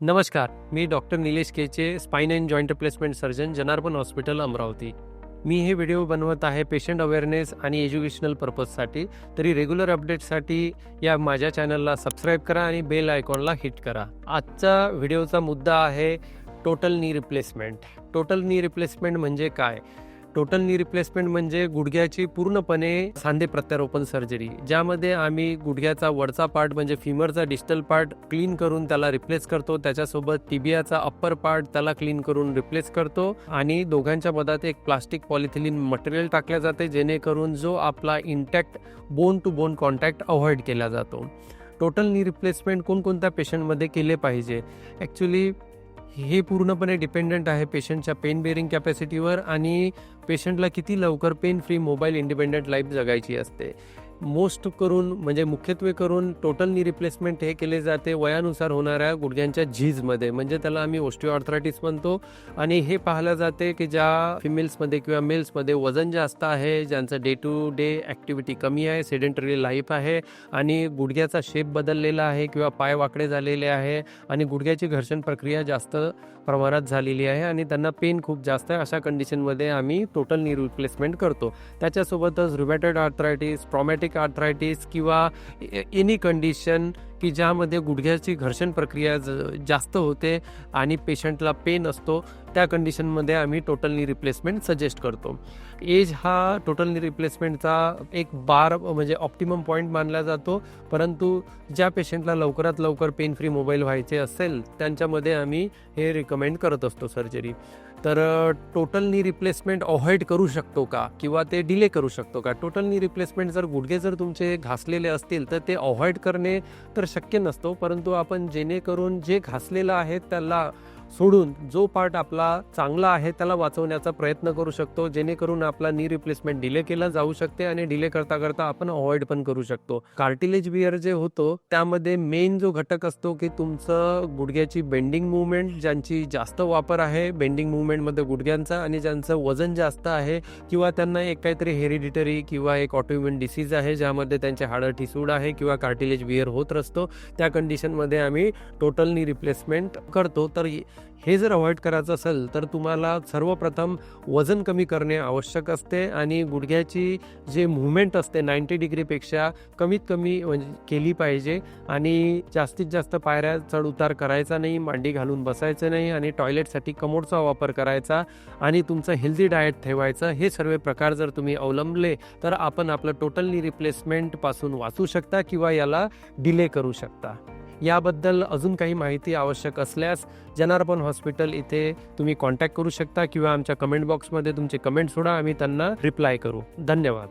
नमस्कार मी doctor Nilesh Keche spine and joint replacement surgeon Janarpan hospital Amravati. मी हे video बनवत आहे पेशंट अवेअरनेस आणि एज्युकेशनल पर्पजसाठी तरी रेग्युलर अपडेटसाठी या माझ्या चॅनलला सबस्क्राईब करा आणि बेल आयकॉनला हिट करा. आजचा व्हिडिओचा मुद्दा आहे total knee replacement total knee replacement म्हणजे काय? टोटल नी रिप्लेसमेंट म्हणजे गुडघ्याची पूर्णपणे सांधे प्रत्यारोपण सर्जरी ज्यामध्ये आम्ही गुडघ्याचा वरचा पार्ट म्हणजे फिमरचा डिस्टल पार्ट क्लीन करून त्याला रिप्लेस करतो. त्याच्यासोबत टिबियाचा अप्पर पार्ट त्याला क्लीन करून रिप्लेस करतो. आणि दोघांच्या मधात एक प्लास्टिक पॉलिथिलिन मटेरियल टाकल्या जाते जेणेकरून जो आपला intact bone to bone contact avoid केला जातो. टोटल नी रिप्लेसमेंट कोणकोणत्या पेशंटमध्ये केले पाहिजे? ॲक्च्युली हे पूर्णपणे डिपेंडंट आहे पेशंटच्या पेन बेरिंग कॅपॅसिटीवर आणि पेशंटला किती लवकर pain free mobile independent life जगायची असते. मोस्ट करून म्हणजे मुख्यत्वे करून टोटल नी रिप्लेसमेंट हे केले जाते वयानुसार होणाऱ्या गुडघ्यांच्या झीजमध्ये. म्हणजे त्याला आम्ही ऑस्टिओआर्थरायटिस म्हणतो आणि हे पाहिलं जाते की ज्या फिमेल्समध्ये किंवा मेल्समध्ये वजन जास्त आहे ज्यांचं डे टू डे ॲक्टिव्हिटी कमी आहे सेडेंटरी लाईफ आहे आणि गुडघ्याचा शेप बदललेला आहे किंवा पाय वाकडे झालेले आहे आणि गुडघ्याची घर्षण प्रक्रिया जास्त प्रमाणात झालेली आहे आणि त्यांना पेन खूप जास्त आहे. अशा कंडिशनमध्ये आम्ही टोटल नी रिप्लेसमेंट करतो. त्याच्यासोबतच रुमॅटॉइड आर्थरायटिस ट्रॉमॅटिक आर्थरायटिस किंवा एनी कंडिशन की ज्यामध्ये गुडघ्याची घर्षण प्रक्रिया ज- जास्त होते आणि पेशंटला पेन असतो त्या कंडिशनमध्ये आम्ही टोटल नी रिप्लेसमेंट सजेस्ट करतो. एज हा टोटल नी रिप्लेसमेंटचा एक बार म्हणजे ऑप्टिमम पॉईंट मानला जातो. परंतु ज्या पेशंटला लवकरात लवकर पेन फ्री मोबाईल व्हायचे असेल त्यांच्यामध्ये आम्ही हे रिकमेंड करत असतो सर्जरी तर टोटल नी रिप्लेसमेंट अवॉइड करू शकतो का? किंवा ते डिले करू शकतो का? टोटल नी रिप्लेसमेंट जर गुडघे जर तुमचे घासलेले असतील तर ते अवॉइड करणे तर शक्य नसतो. परंतु आपण जेणेकरून जे घासलेलं आहे त्याला सोडून जो पार्ट आपला चांगला आहे त्याला वाचवण्याचा प्रयत्न करू शकतो. जेणेकरून आपला नी रिप्लेसमेंट डिले केला जाऊ शकते आणि डिले करता करता आपण अवॉइड पण करू शकतो. कार्टिलेज बिअर जे होतो त्यामध्ये मेन जो घटक असतो की तुमचं गुडघ्याची बेंडिंग मुवमेंट ज्यांची जास्त वापर आहे बेंडिंग मुवमेंटमध्ये गुडघ्यांचा आणि ज्यांचं वजन जास्त आहे किंवा त्यांना एक काहीतरी हेरिडिटरी किंवा एक ऑटोइम्युन डिसीज आहे ज्यामध्ये त्यांचे हाडं ठिसूड आहे किंवा कार्टिलेज बिअर होत असतो त्या कंडिशनमध्ये आम्ही टोटल नी रिप्लेसमेंट करतो. तर हे जर अवॉइड करायचं असेल तर तुम्हाला सर्वप्रथम वजन कमी करणे आवश्यक असते आणि गुडघ्याची जे मुवमेंट असते नाईंटी डिग्रीपेक्षा कमीत कमी म्हणजे केली पाहिजे. आणि जास्तीत जास्त पायऱ्या चढ उतार करायचा नाही मांडी घालून बसायचं नाही आणि टॉयलेटसाठी कमोडचा वापर करायचा आणि तुमचं हेल्दी डाएट ठेवायचं. हे सर्व प्रकार जर तुम्ही अवलंबले तर आपण आपलं टोटल रिप्लेसमेंटपासून वाचू शकता किंवा याला डिले करू शकता. याबद्दल अजून काही माहिती आवश्यक असल्यास जनार्पण हॉस्पिटल इथे तुम्ही कॉन्टॅक्ट करू शकता किंवा आमच्या कमेंट बॉक्समध्ये तुमचे कमेंट सोडा आम्ही त्यांना रिप्लाय करू. धन्यवाद.